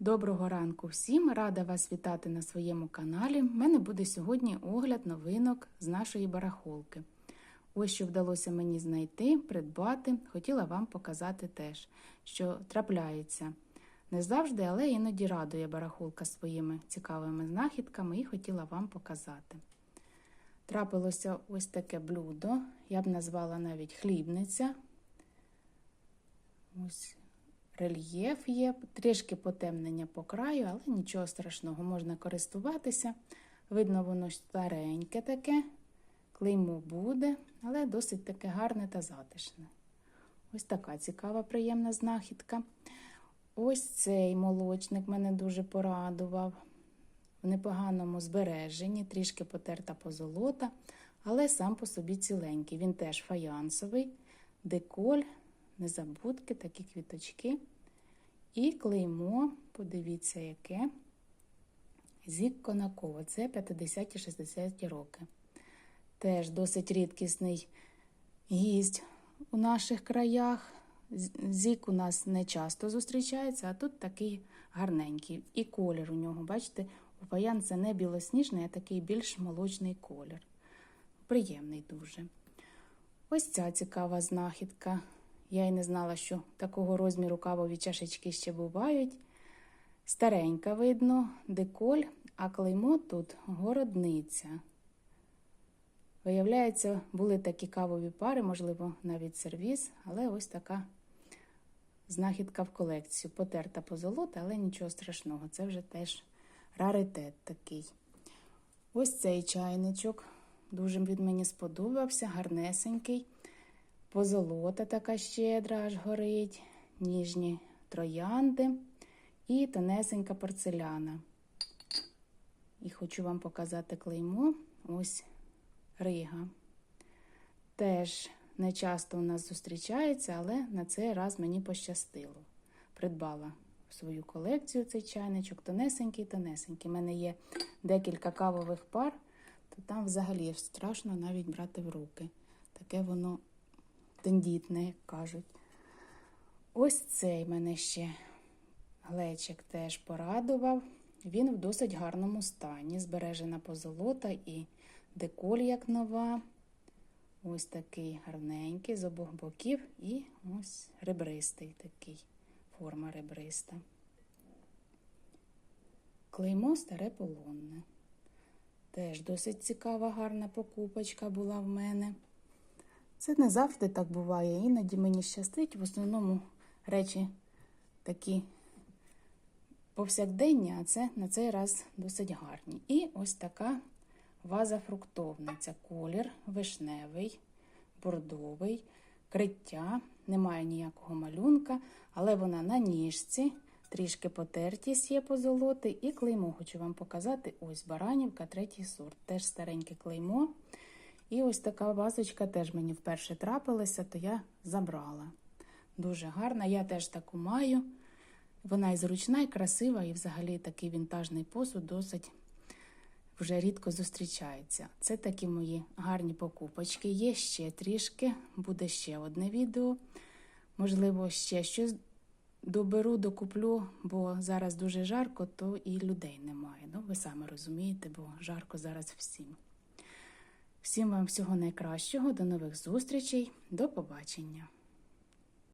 Доброго ранку всім! Рада вас вітати на своєму каналі. У мене буде сьогодні огляд новинок з нашої барахолки. Ось що вдалося мені знайти, придбати. Хотіла вам показати теж, що трапляється. Не завжди, але іноді радує барахолка своїми цікавими знахідками і хотіла вам показати. Трапилося ось таке блюдо, я б назвала навіть хлібниця. Ось рельєф є, трішки потемнення по краю, але нічого страшного, можна користуватися. Видно, воно стареньке таке, клеймо буде, але досить таке гарне та затишне. Ось така цікава, приємна знахідка. Ось цей молочник мене дуже порадував. В непоганому збереженні, трішки потерта позолота, але сам по собі ціленький. Він теж фаянсовий, деколь, незабудки, такі квіточки. І клеймо, подивіться, яке. Зік Конакова. Це 50-60 роки. Теж досить рідкісний гість у наших краях. Зік у нас не часто зустрічається, а тут такий гарненький. І колір у нього, бачите, у паян це не білосніжний, а такий більш молочний колір. Приємний дуже. Ось ця цікава знахідка. Я й не знала, що такого розміру кавові чашечки ще бувають. Старенька видно, деколь, а клеймо тут городниця. Виявляється, були такі кавові пари, можливо, навіть сервіз, але ось така знахідка в колекцію. Потерта позолота, але нічого страшного. Це вже теж раритет такий. Ось цей чайничок. Дуже він мені сподобався, гарнесенький. Позолота така щедра, аж горить, ніжні троянди і тонесенька порцеляна. І хочу вам показати клеймо. Ось Рига. Теж не часто у нас зустрічається, але на цей раз мені пощастило. Придбала в свою колекцію цей чайничок, тонесенький, тонесенький. У мене є декілька кавових пар, то там взагалі страшно навіть брати в руки. Таке воно тендітне, як кажуть. Ось цей мене ще глечик теж порадував. Він в досить гарному стані. Збережена позолота і деколь як нова. Ось такий гарненький з обох боків і ось ребристий такий, форма ребриста. Клеймо старе полонне. Теж досить цікава, гарна покупочка була в мене. Це не завжди так буває. Іноді мені щастить. В основному речі такі повсякденні, а це на цей раз досить гарні. І ось така ваза фруктовниця. Колір вишневий, бордовий, криття, немає ніякого малюнка, але вона на ніжці. Трішки потертість є позолоти, і клеймо хочу вам показати. Ось Баранівка, третій сорт. Теж стареньке клеймо. І ось така вазочка теж мені вперше трапилася, то я забрала. Дуже гарна. Я теж таку маю. Вона і зручна, і красива, і взагалі такий вінтажний посуд досить вже рідко зустрічається. Це такі мої гарні покупочки. Є ще трішки, буде ще одне відео. Можливо, ще щось доберу, докуплю, бо зараз дуже жарко, то і людей немає. Ну, ви самі розумієте, бо жарко зараз всім. Всім вам всього найкращого, до нових зустрічей, до побачення!